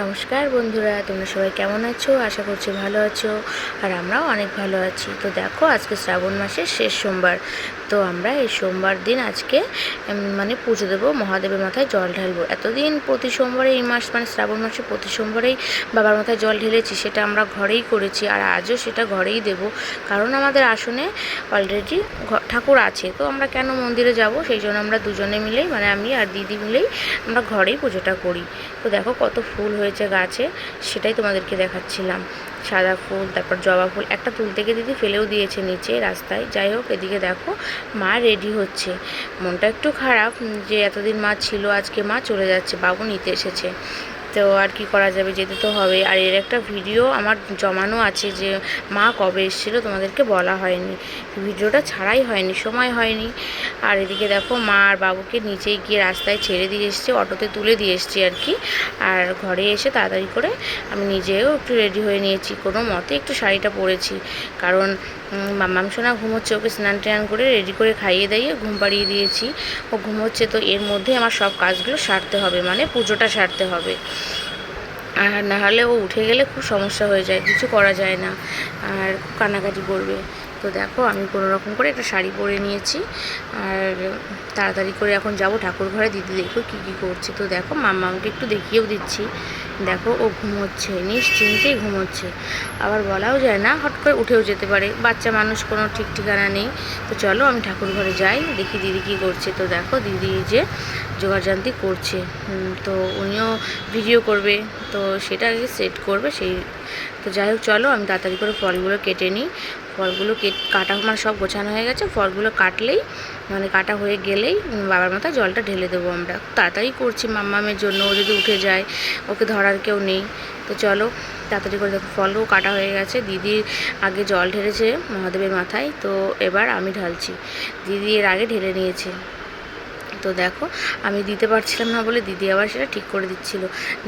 নমস্কার বন্ধুরা, তোমরা সবাই কেমন আছো? আশা করছি ভালো আছো, আর আমরাও অনেক ভালো আছি। তো দেখো, আজকে শ্রাবণ মাসের শেষ সোমবার। তো আমরা এই সোমবার দিন আজকে মানে পুজো দেবো, মহাদেবের মাথায় জল ঢালবো। এতদিন প্রতি সোমবারে এই মাস মানে শ্রাবণ মাসে প্রতি সোমবারেই বাবার মাথায় জল ঢেলেছি, সেটা আমরা ঘরেই করেছি, আর আজও সেটা ঘরেই দেব। কারণ আমাদের আসনে অলরেডি ঠাকুর আছে, তো আমরা কেন মন্দিরে যাব? সেই জন্য আমরা দুজনে মিলেই মানে আমি আর দিদি মিলেই আমরা ঘরেই পুজোটা করি। তো দেখো কত ফুল হয়েছে গাছে, সেটাই তোমাদেরকে দেখাচ্ছিলাম। সাদা ফুল, তারপর জবা ফুল, একটা তুলতে গিয়ে দিদি ফেলেও দিয়েছে নিচে, রাস্তায়। যাই হোক, এদিকে দেখো, মা রেডি হচ্ছে। মনটা একটু খারাপ যে এতদিন মা ছিল, আজকে মা চলে যাচ্ছে, বাবু নিতে এসেছে। তো আর কি করা যাবে যেতে তো হবে। আর এর একটা ভিডিও আমার জমানো আছে যে মা কবে এসেছিল তোমাদেরকে বলা হয়নি। ভিডিওটা ছাড়াই হয়নি, সময় হয়নি। আর এদিকে দেখো মা আর বাবুকে নিচে গিয়ে রাস্তায় ছেড়ে দিয়ে এসছে, অটোতে তুলে দিয়ে এসছি আর কি। আর ঘরে এসে তাড়াতাড়ি করে আমি নিজেও একটু রেডি হয়ে নিয়েছি। কোনো মতে একটু শাড়িটা পরেছি। কারণ উম, মাম্মাম সোনা ঘুমোচ্ছে ওকে স্নান টান করে রেডি করে খাইয়ে দাইয়ে ঘুম পাড়িয়ে দিয়েছি। ও ঘুমোচ্ছে তো এর মধ্যে আমার সব কাজগুলো সারতে হবে মানে পুজোটা সারতে হবে। আর না হলে ও উঠে গেলে খুব সমস্যা হয়ে যায় কিছু করা যায় না। আর খুব কান্নাকাটি করবে। তো দেখো আমি কোনো রকম করে একটা শাড়ি পরে নিয়েছি। আর তাড়াতাড়ি করে এখন যাব ঠাকুর ঘরে দিদি দেখো কী কী করছে। তো দেখো মাম্মাকে একটু দেখিয়েও দিচ্ছি। দেখো ও ঘুমোচ্ছে, নিশ্চিন্তেই ঘুমোচ্ছে। আবার বলাও যায় না, হট করে উঠেও যেতে পারে। বাচ্চা মানুষ কোনো ঠিক ঠিকানা নেই। তো চলো আমি ঠাকুর ঘরে যাই, দেখি দিদি কী করছে। তো দেখো দিদি যে যোগাযান্তি করছে। তো উনিও ভিডিও করবে, তো সেটা আগে সেট করবে, সেই তো যাই হোক, চলো আমি তাড়াতাড়ি করে ফলগুলো কেটে নিই। ফলগুলো কেট মানে সব গোছানো হয়ে গেছে। ফলগুলো কাটলেই মানে কাটা হয়ে গেলেই বাবার মাথায় জলটা ঢেলে দেবো আমরা। তাড়াতাড়ি করছি মাম্মামের জন্য, ও যদি উঠে যায়, ওকে ধরার কেউ নেই। তো চলো, তাড়াতাড়ি করে দেখো ফলও কাটা হয়ে গেছে। দিদির আগে জল ঢেলেছে মহাদেবের মাথায়। তো এবার আমি ঢালছি। দিদি এর আগে ঢেলে নিয়েছে। তো দেখো, আমি দিতে পারছিলাম না বলে দিদি আবার সেটা ঠিক করে দিচ্ছিল।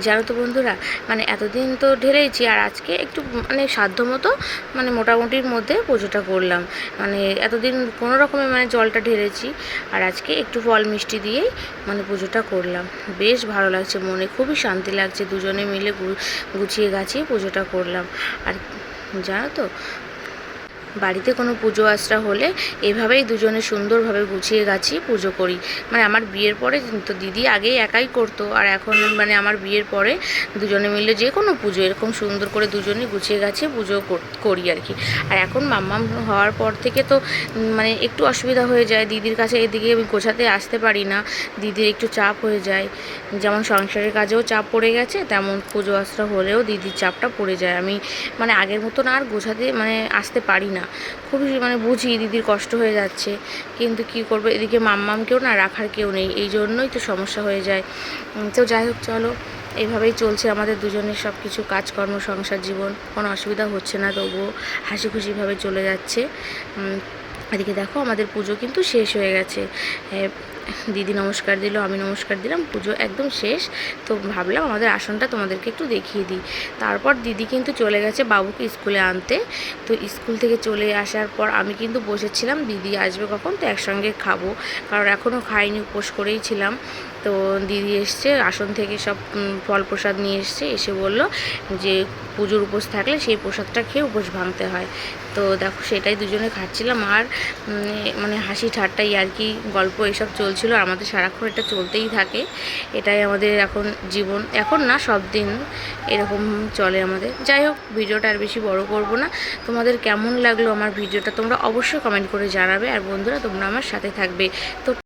জানো তো বন্ধুরা মানে এতদিন তো ঢেলেইছি আর আজকে একটু মানে সাধ্য মতো মানে মোটামুটির মধ্যে পুজোটা করলাম। মানে এতদিন কোনো রকমে মানে জলটা ঢেলেছি আর আজকে একটু ফল মিষ্টি দিয়েই মানে পুজোটা করলাম। বেশ ভালো লাগছে মনে, খুবই শান্তি লাগছে। দুজনে মিলে গুছিয়ে গাছিয়ে পুজোটা করলাম। আর জানো তো বাড়িতে কোনো পুজো আশ্রা হলে এভাবেই দুজনে সুন্দরভাবে গুছিয়ে গাছিয়ে পুজো করি। মানে আমার বিয়ের পরে তো দিদি আগেই একাই করতো, আর এখন মানে আমার বিয়ের পরে দুজনে মিলে যে কোনো পুজো এরকম সুন্দর করে দুজনে গুছিয়ে গাছিয়ে পুজো কর- করি আর কি। আর এখন মাম্মাম হওয়ার পর থেকে তো মানে একটু অসুবিধা হয়ে যায়, দিদির কাছে এদিকে আমি গোছাতে আসতে পারি না, দিদির একটু চাপ হয়ে যায়। যেমন সংসারের কাজেও চাপ পড়ে গেছে, তেমন পুজো আশ্রা হলেও দিদির চাপটা পড়ে যায়। আমি মানে আগের মতন আর গোছাতে মানে আসতে পারি না। খুবই মানে বুঝি দিদির কষ্ট হয়ে যাচ্ছে। কিন্তু কি করব, এদিকে মাম্মামকেও না রাখার কেউ নেই, এই জন্যই তো সমস্যা হয়ে যায়। তো যাই হোক, চলো। এইভাবেই চলছে আমাদের দুজনের সব কিছু কাজকর্ম, সংসার জীবন। কোনো অসুবিধা হচ্ছে না তবুও। হাসি খুশিভাবে চলে যাচ্ছে। এদিকে দেখো আমাদের পুজো কিন্তু শেষ হয়ে গেছে। দিদি নমস্কার দিল, আমি নমস্কার দিলাম, পুজো একদম শেষ। তো ভাবলাম আমাদের আসনটা তোমাদেরকে একটু দেখিয়ে দিই। তারপর দিদি কিন্তু চলে গেছে বাবুকে স্কুলে আনতে। তো স্কুল থেকে চলে আসার পর আমি কিন্তু বসেছিলাম, দিদি আসবে কখন? তো একসঙ্গে খাব। কারণ এখনও খাইনি, উপোস করেই ছিলাম। তো দিদি এসছে, আসন থেকে সব ফল প্রসাদ নিয়ে এসছে, এসে বলল যে পুজোর উপোস থাকলে সেই প্রসাদটা খেয়ে উপোস ভাঙতে হয়। তো দেখো সেটাই দুজনে খাচ্ছিলাম আর মানে হাসি ঠাট্টাই আর কি গল্প এসব চলছিল। আমাদের সারাক্ষণ এটা চলতেই থাকে। এটাই আমাদের এখন জীবন। এখন না সব দিন এরকম চলে আমাদের। যাই হোক, ভিডিওটা আর বেশি বড় করব না। তোমাদের কেমন লাগল আমার ভিডিওটা তোমরা অবশ্যই কমেন্ট করে জানাবে। আর বন্ধুরা, তোমরা আমার সাথে থাকবে। তো